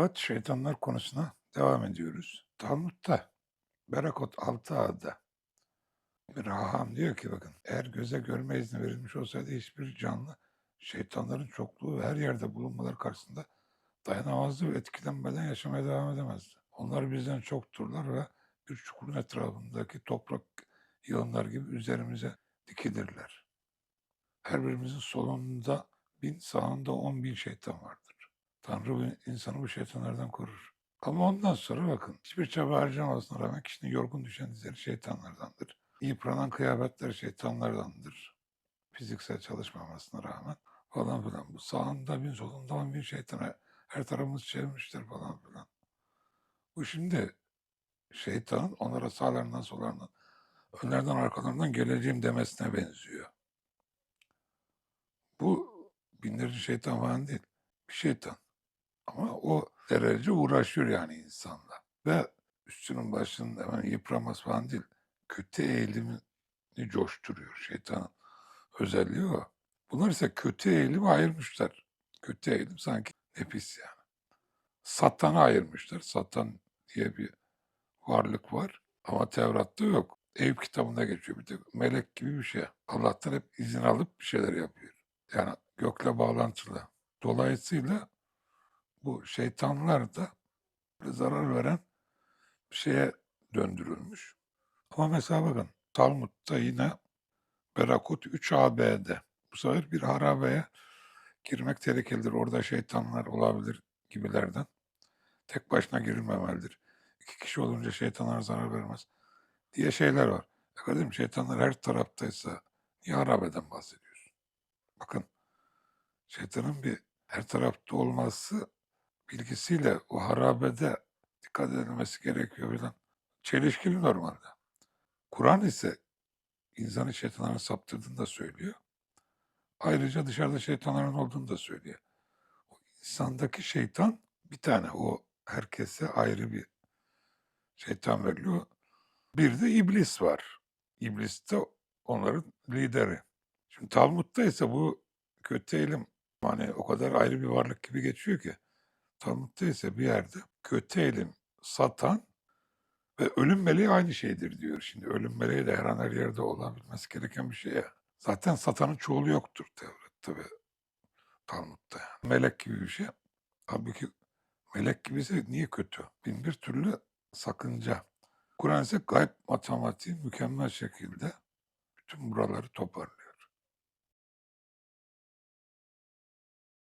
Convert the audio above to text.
Evet, şeytanlar konusuna devam ediyoruz. Talmud'da Berakot 6a'da bir haham diyor ki bakın eğer göze görme izni verilmiş olsaydı hiçbir canlı şeytanların çokluğu ve her yerde bulunmaları karşısında dayanamazdı ve etkilenmeden yaşamaya devam edemezdi. Onlar bizden çokturlar ve bir çukurun etrafındaki toprak yığınlar gibi üzerimize dikilirler. Her birimizin solunda bin, sağında on bin şeytan vardır. Tanrı bu insanı bu şeytanlardan korur. Ama ondan sonra bakın hiçbir çaba harcamasına rağmen kişinin yorgun düşen dizleri şeytanlardandır. Yıpranan kıyafetler şeytanlardandır. Fiziksel çalışmamasına rağmen falan filan. Bu sağında bin solunda bin şeytana her tarafımız çevirmiştir falan filan. Bu şimdi şeytanın onlara sağlarından sollarından önlerden arkalarından geleceğim demesine benziyor. Bu binlerce şeytan falan değil. Bir şeytan. Ama o derece uğraşıyor yani insanla. Ve üstünün başının hemen yıpranması falan değil. Kötü eğilimini coşturuyor şeytanın özelliği o. Bunlar ise kötü eğilimi ayırmışlar. Kötü eğilim sanki nefis yani. Satan'a ayırmışlar. Satan diye bir varlık var. Ama Tevrat'ta yok. Eyüp kitabında geçiyor bir de melek gibi bir şey. Allah'tan hep izin alıp bir şeyler yapıyor. Yani gökle bağlantılı. Dolayısıyla bu şeytanlar da zarar veren bir şeye döndürülmüş. Ama mesela bakın Talmud'da yine Berakut 3AB'de bu sefer bir harabeye girmek tehlikelidir. Orada şeytanlar olabilir gibilerden. Tek başına girilmemelidir. İki kişi olunca şeytanlar zarar vermez diye şeyler var. E kardeşim şeytanlar her taraftaysa niye harabeden bahsediyorsun? Bakın şeytanın bir her tarafta olması bilgisiyle o harabede dikkat edilmesi gerekiyor filan. Çelişkili normalde. Kur'an ise insanı şeytanların saptırdığını da söylüyor. Ayrıca dışarıda şeytanların olduğunu da söylüyor. O insandaki şeytan bir tane. O herkese ayrı bir şeytan veriliyor. Bir de iblis var. İblis de onların lideri. Şimdi Talmud'da ise bu kötü eğilim hani o kadar ayrı bir varlık gibi geçiyor ki. İse bir yerde kötü eğilim, satan ve ölüm meleği aynı şeydir diyor. Şimdi ölüm meleği de her an her yerde olabilmesi gereken bir şey ya. Zaten satanın çoğulu yoktur Tevrat'ta ve Talmud'da. Melek gibi bir şey. Halbuki melek gibiyse niye kötü? Bin bir türlü sakınca. Kur'an ise gayb matematiği mükemmel şekilde bütün buraları toparlıyor.